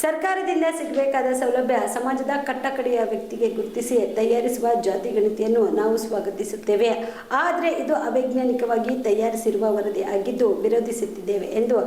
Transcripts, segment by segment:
ಸರ್ಕಾರದಿಂದ ಸಿಗಬೇಕಾದ ಸೌಲಭ್ಯ ಸಮಾಜದ ಕಟ್ಟಕಡೆಯ ವ್ಯಕ್ತಿಗೆ ಗುರುತಿಸಿ ತಯಾರಿಸುವ ಜಾತಿ ಗಣಿತಿಯನ್ನು ನಾವು ಸ್ವಾಗತಿಸುತ್ತೇವೆ. ಆದರೆ ಇದು ಅವೈಜ್ಞಾನಿಕವಾಗಿ ತಯಾರಿಸಿರುವ ವರದಿ ಆಗಿದ್ದು ವಿರೋಧಿಸುತ್ತಿದ್ದೇವೆ ಎಂದು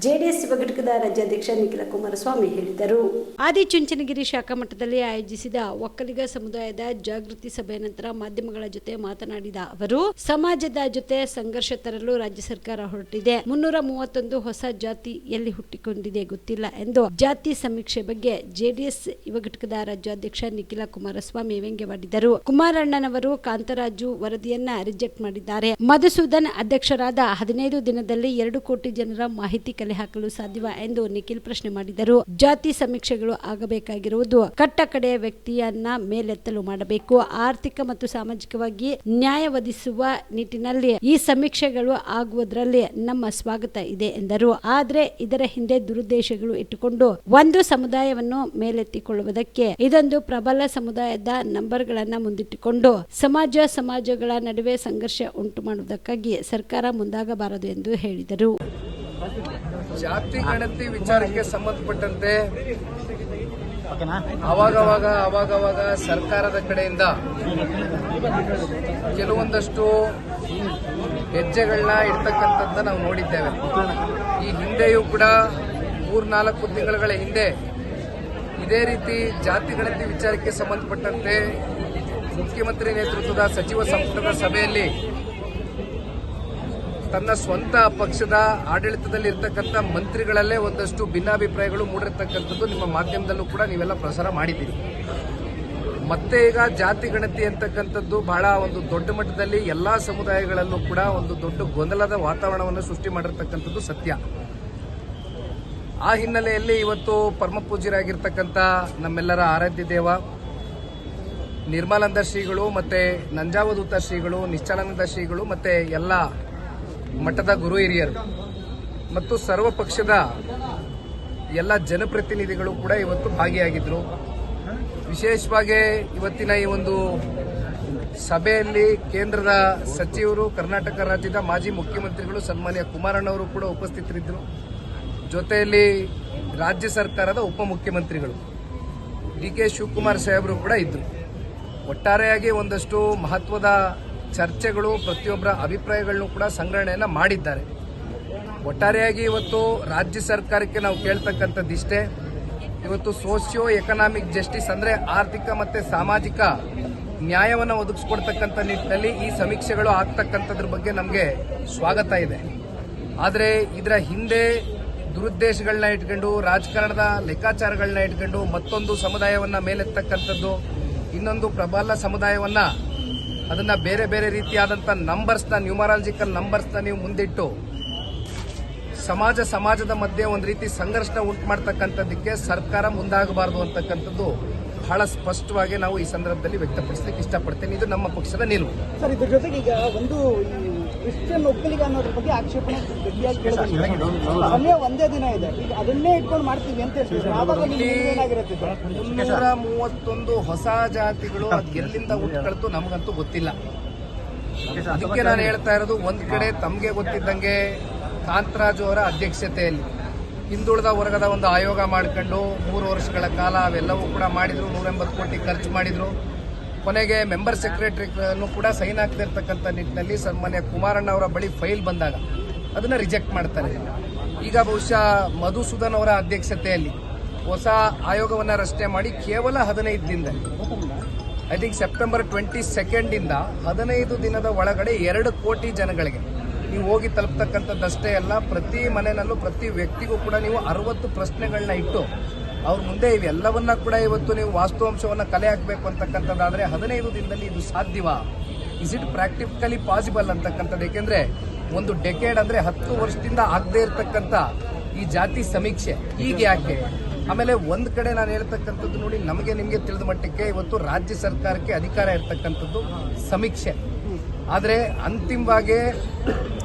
ಜೆಡಿಎಸ್ ಘಟಕದ ರಾಜ್ಯಾಧ್ಯಕ್ಷ ನಿಖಿಲ ಕುಮಾರಸ್ವಾಮಿ ಹೇಳಿದರು. ಆದಿಚುಂಚನಗಿರಿ ಶಾಖಾ ಮಟ್ಟದಲ್ಲಿ ಆಯೋಜಿಸಿದ ಒಕ್ಕಲಿಗ ಸಮುದಾಯದ ಜಾಗೃತಿ ಸಭೆಯ ನಂತರ ಮಾಧ್ಯಮಗಳ ಜೊತೆ ಮಾತನಾಡಿದ ಅವರು, ಸಮಾಜದ ಜೊತೆ ಸಂಘರ್ಷ ತರಲು ರಾಜ್ಯ ಸರ್ಕಾರ ಹೊರಟಿದೆ. ಮುನ್ನೂರ ಮೂವತ್ತೊಂದು ಹೊಸ ಜಾತಿ ಎಲ್ಲಿ ಹುಟ್ಟಿಕೊಂಡಿದೆ ಗೊತ್ತಿಲ್ಲ ಎಂದು ಜಾತಿ ಸಮೀಕ್ಷೆ ಬಗ್ಗೆ ಜೆಡಿಎಸ್ ಯುವ ಘಟಕದ ರಾಜ್ಯಾಧ್ಯಕ್ಷ ನಿಖಿಲ ಕುಮಾರಸ್ವಾಮಿ ವ್ಯಂಗ್ಯವಾಡಿದರು. ಕುಮಾರಣ್ಣನವರು ಕಾಂತರಾಜು ವರದಿಯನ್ನ ರಿಜೆಕ್ಟ್ ಮಾಡಿದ್ದಾರೆ. ಮಧುಸೂದನ್ ಅಧ್ಯಕ್ಷರಾದ ಹದಿನೈದು ದಿನದಲ್ಲಿ ಎರಡು ಕೋಟಿ ಜನರ ಮಾಹಿತಿ ಕಲೆ ಹಾಕಲು ಸಾಧ್ಯವ ಎಂದು ನಿಖಿಲ್ ಪ್ರಶ್ನೆ ಮಾಡಿದರು. ಜಾತಿ ಸಮೀಕ್ಷೆಗಳು ಆಗಬೇಕಾಗಿರುವುದು ಕಟ್ಟ ಕಡೆಯ ವ್ಯಕ್ತಿಯನ್ನ ಮೇಲೆತ್ತಲು ಮಾಡಬೇಕು. ಆರ್ಥಿಕ ಮತ್ತು ಸಾಮಾಜಿಕವಾಗಿ ನ್ಯಾಯ ಒದಗಿಸುವ ನಿಟ್ಟಿನಲ್ಲಿ ಈ ಸಮೀಕ್ಷೆಗಳು ಆಗುವುದರಲ್ಲಿ ನಮ್ಮ ಸ್ವಾಗತ ಇದೆ ಎಂದರು. ಆದರೆ ಇದರ ಹಿಂದೆ ದುರುದ್ದೇಶಗಳು ಇಟ್ಟುಕೊಂಡು ಒಂದು ಸಮುದಾಯವನ್ನು ಮೇಲೆತ್ತಿಕೊಳ್ಳುವುದಕ್ಕೆ ಇದೊಂದು ಪ್ರಬಲ ಸಮುದಾಯದ ನಂಬರ್ಗಳನ್ನು ಮುಂದಿಟ್ಟುಕೊಂಡು ಸಮಾಜ ಸಮಾಜಗಳ ನಡುವೆ ಸಂಘರ್ಷ ಉಂಟು ಮಾಡುವುದಕ್ಕಾಗಿ ಸರ್ಕಾರ ಮುಂದಾಗಬಾರದು ಎಂದು ಹೇಳಿದರು. ಜಾತಿ ಗಣತಿ ವಿಚಾರಕ್ಕೆ ಸಂಬಂಧಪಟ್ಟಂತೆ ಅವಾಗವಾಗ ಅವಾಗವಾಗ ಸರ್ಕಾರದ ಕಡೆಯಿಂದ ಕೆಲವೊಂದಷ್ಟು ಹೆಜ್ಜೆಗಳನ್ನ ಇಡ್ತಕ್ಕಂಥದ್ದನ್ನ ನಾವು ನೋಡಿದ್ದೇವೆ. ಈ ಹಿಂದೆಯೂ ಕೂಡ ಮೂರ್ನಾಲ್ಕು ತಿಂಗಳುಗಳ ಹಿಂದೆ ಇದೇ ರೀತಿ ಜಾತಿ ಗಣತಿ ವಿಚಾರಕ್ಕೆ ಸಂಬಂಧಪಟ್ಟಂತೆ ಮುಖ್ಯಮಂತ್ರಿ ನೇತೃತ್ವದ ಸಚಿವ ಸಂಪುಟದ ಸಭೆಯಲ್ಲಿ ತನ್ನ ಸ್ವಂತ ಪಕ್ಷದ ಆಡಳಿತದಲ್ಲಿ ಇರ್ತಕ್ಕಂಥ ಮಂತ್ರಿಗಳಲ್ಲೇ ಒಂದಷ್ಟು ಭಿನ್ನಾಭಿಪ್ರಾಯಗಳು ಮೂಡಿರ್ತಕ್ಕಂಥದ್ದು ನಿಮ್ಮ ಮಾಧ್ಯಮದಲ್ಲೂ ಕೂಡ ನೀವೆಲ್ಲ ಪ್ರಸಾರ ಮಾಡಿದ್ದೀರಿ. ಮತ್ತೆ ಈಗ ಜಾತಿ ಗಣತಿ ಅಂತಕ್ಕಂಥದ್ದು ಬಹಳ ಒಂದು ದೊಡ್ಡ ಮಟ್ಟದಲ್ಲಿ ಎಲ್ಲಾ ಸಮುದಾಯಗಳಲ್ಲೂ ಕೂಡ ಒಂದು ದೊಡ್ಡ ಗೊಂದಲದ ವಾತಾವರಣವನ್ನು ಸೃಷ್ಟಿ ಮಾಡಿರ್ತಕ್ಕಂಥದ್ದು ಸತ್ಯ. ಆ ಹಿನ್ನೆಲೆಯಲ್ಲಿ ಇವತ್ತು ಪರಮ ಪೂಜ್ಯರಾಗಿರ್ತಕ್ಕಂಥ ನಮ್ಮೆಲ್ಲರ ಆರಾಧ್ಯ ದೇವ ನಿರ್ಮಲಾನಂದ ಶ್ರೀಗಳು ಮತ್ತೆ ನಂಜಾವಧೂತ ಶ್ರೀಗಳು, ನಿಶ್ಚಲಾನಂದ ಶ್ರೀಗಳು ಮತ್ತೆ ಎಲ್ಲ ಮಠದ ಗುರು ಹಿರಿಯರು ಮತ್ತು ಸರ್ವ ಪಕ್ಷದ ಎಲ್ಲ ಜನಪ್ರತಿನಿಧಿಗಳು ಕೂಡ ಇವತ್ತು ಭಾಗಿಯಾಗಿದ್ರು. ವಿಶೇಷವಾಗಿ ಇವತ್ತಿನ ಈ ಒಂದು ಸಭೆಯಲ್ಲಿ ಕೇಂದ್ರದ ಸಚಿವರು, ಕರ್ನಾಟಕ ರಾಜ್ಯದ ಮಾಜಿ ಮುಖ್ಯಮಂತ್ರಿಗಳು, ಸನ್ಮಾನ್ಯ ಕುಮಾರಣ್ಣವರು ಕೂಡ ಉಪಸ್ಥಿತರಿದ್ದರು. ಜೊತೆಯಲ್ಲಿ ರಾಜ್ಯ ಸರ್ಕಾರದ ಉಪಮುಖ್ಯಮಂತ್ರಿಗಳು ಡಿ ಕೆ ಶಿವಕುಮಾರ್ ಸಾಹೇಬರು ಕೂಡ ಇದ್ದರು ಒಟ್ಟಾರೆಯಾಗಿ ಒಂದಷ್ಟು ಮಹತ್ವದ ಚರ್ಚೆಗಳು, ಪ್ರತಿಯೊಬ್ಬರ ಅಭಿಪ್ರಾಯಗಳನ್ನು ಕೂಡ ಸಂಗ್ರಹಣೆಯನ್ನು ಮಾಡಿದ್ದಾರೆ. ಒಟ್ಟಾರೆಯಾಗಿ ಇವತ್ತು ರಾಜ್ಯ ಸರ್ಕಾರಕ್ಕೆ ನಾವು ಕೇಳ್ತಕ್ಕಂಥದ್ದಿಷ್ಟೇ ಇವತ್ತು ಸೋಷಿಯೋ ಎಕನಾಮಿಕ್ ಜಸ್ಟಿಸ್ ಅಂದರೆ ಆರ್ಥಿಕ ಮತ್ತು ಸಾಮಾಜಿಕ ನ್ಯಾಯವನ್ನು ಒದಗಿಸ್ಕೊಡ್ತಕ್ಕಂಥ ನಿಟ್ಟಿನಲ್ಲಿ ಈ ಸಮೀಕ್ಷೆಗಳು ಆಗ್ತಕ್ಕಂಥದ್ರ ಬಗ್ಗೆ ನಮಗೆ ಸ್ವಾಗತ ಇದೆ. ಆದರೆ ಇದರ ಹಿಂದೆ ದುರುದ್ದೇಶಗಳನ್ನ ಇಟ್ಕೊಂಡು, ರಾಜಕಾರಣದ ಲೆಕ್ಕಾಚಾರಗಳನ್ನ ಇಟ್ಕೊಂಡು ಮತ್ತೊಂದು ಸಮುದಾಯವನ್ನ ಮೇಲೆತ್ತಕ್ಕಂಥದ್ದು, ಇನ್ನೊಂದು ಪ್ರಬಲ ಸಮುದಾಯವನ್ನ ಅದನ್ನ ಬೇರೆ ಬೇರೆ ರೀತಿಯಾದಂಥ ನಂಬರ್ಸ್ನ ನ್ಯೂಮರಾಲಜಿಕಲ್ ನಂಬರ್ಸ್ನ ನೀವು ಮುಂದಿಟ್ಟು, ಸಮಾಜ ಸಮಾಜದ ಮಧ್ಯೆ ಒಂದು ರೀತಿ ಸಂಘರ್ಷ ಉಂಟು ಮಾಡ್ತಕ್ಕಂಥದ್ದಕ್ಕೆ ಸರ್ಕಾರ ಮುಂದಾಗಬಾರದು ಅಂತಕ್ಕಂಥದ್ದು ಬಹಳ ಸ್ಪಷ್ಟವಾಗಿ ನಾವು ಈ ಸಂದರ್ಭದಲ್ಲಿ ವ್ಯಕ್ತಪಡಿಸಲಿಕ್ಕೆ ಇಷ್ಟಪಡ್ತೇನೆ. ಇದು ನಮ್ಮ ಪಕ್ಷದ ನಿಲುವು. ಕ್ರಿಶ್ಚಿಯನ್ ಒಕ್ಕಲಿಗ ಅನ್ನೋದ್ರ ಬಗ್ಗೆ ಆಕ್ಷೇಪಣೆ ಗಟ್ಟಿಯಾಗಿ ಕೇಳಿದ್ರೆ ಸಮಯ ಒಂದೇ ದಿನ ಇದೆ. ಈಗ ಅದನ್ನೇ ಇಟ್ಕೊಂಡು ಮಾಡ್ತೀವಿ ಅಂತ ಹೇಳ್ತೀವಿ ಆವಾಗ ಏನಾಗಿರುತ್ತೆ? ಮುನ್ನೂರ ಮೂವತ್ತೊಂದು ಹೊಸ ಜಾತಿಗಳು ಅದ್ ಎಲ್ಲಿಂದ ಹುಟ್ಕೊಳ್ತು ನಮಗಂತೂ ಗೊತ್ತಿಲ್ಲ. ಅದಕ್ಕೆ ನಾನು ಹೇಳ್ತಾ ಇರೋದು ಒಂದ್ ಕಡೆ ತಮ್ಗೆ ಗೊತ್ತಿದ್ದಂಗೆ ಕಾಂತರಾಜು ಅವರ ಅಧ್ಯಕ್ಷತೆಯಲ್ಲಿ ಹಿಂದುಳಿದ ವರ್ಗದ ಒಂದು ಆಯೋಗ ಮಾಡ್ಕೊಂಡು ಮೂರು ವರ್ಷಗಳ ಕಾಲ ಅವೆಲ್ಲವೂ ಕೂಡ ಮಾಡಿದ್ರು ನೂರ ಎಂಬತ್ತು ಕೋಟಿ ಖರ್ಚು ಮಾಡಿದ್ರು. ಕೊನೆಗೆ ಮೆಂಬರ್ ಸೆಕ್ರೆಟರಿ ಕೂಡ ಸೈನ್ ಆಗ್ತಿರ್ತಕ್ಕಂಥ ನಿಟ್ಟಿನಲ್ಲಿ ಸನ್ಮಾನ್ಯ ಕುಮಾರಣ್ಣ ಅವರ ಬಳಿ ಫೈಲ್ ಬಂದಾಗ ಅದನ್ನ ರಿಜೆಕ್ಟ್ ಮಾಡ್ತಾರೆ. ಈಗ ಬಹುಶಃ ಮಧುಸೂದನ್ ಅವರ ಅಧ್ಯಕ್ಷತೆಯಲ್ಲಿ ಹೊಸ ಆಯೋಗವನ್ನ ರಚನೆ ಮಾಡಿ ಕೇವಲ ಹದಿನೈದು ದಿನದಲ್ಲಿ. I think September twenty second ಇಂದ ಹದಿನೈದು ದಿನದ ಒಳಗಡೆ ಎರಡು ಕೋಟಿ ಜನಗಳಿಗೆ ನೀವು ಹೋಗಿ ತಲುಪ್ತಕ್ಕಂಥದ್ದಷ್ಟೇ ಅಲ್ಲ, ಪ್ರತಿ ಮನೆಯಲ್ಲೂ ಪ್ರತಿ ವ್ಯಕ್ತಿಗೂ ಕೂಡ ನೀವು ಅರವತ್ತು ಪ್ರಶ್ನೆಗಳನ್ನ ಇಟ್ಟು ಅವ್ರ ಮುಂದೆ ಇವೆಲ್ಲವನ್ನ ಕೂಡ ಇವತ್ತು ನೀವು ವಾಸ್ತವಾಂಶವನ್ನ ಕಲೆ ಹಾಕಬೇಕು ಅಂತಕ್ಕಂಥದ್ದಾದ್ರೆ ಹದಿನೈದು ದಿನದಲ್ಲಿ ಇದು ಸಾಧ್ಯವಾ? ಇಸ್ ಇಟ್ ಪ್ರಾಕ್ಟಿಕಲಿ ಪಾಸಿಬಲ್ ಅಂತಕ್ಕಂಥದ್ದು? ಏಕೆಂದರೆ ಒಂದು ಡೆಕೇಡ್ ಅಂದ್ರೆ ಹತ್ತು ವರ್ಷದಿಂದ ಆಗದೆ ಇರತಕ್ಕಂಥ ಈ ಜಾತಿ ಸಮೀಕ್ಷೆ ಈಗ ಯಾಕೆ? ಆಮೇಲೆ ಒಂದು ಕಡೆ ನಾನು ಹೇಳ್ತಕ್ಕಂಥದ್ದು ನೋಡಿ, ನಮಗೆ ನಿಮಗೆ ತಿಳಿದ ಮಟ್ಟಕ್ಕೆ ಇವತ್ತು ರಾಜ್ಯ ಸರ್ಕಾರಕ್ಕೆ ಅಧಿಕಾರ ಇರ್ತಕ್ಕಂಥದ್ದು ಸಮೀಕ್ಷೆ. ಆದರೆ ಅಂತಿಮವಾಗಿ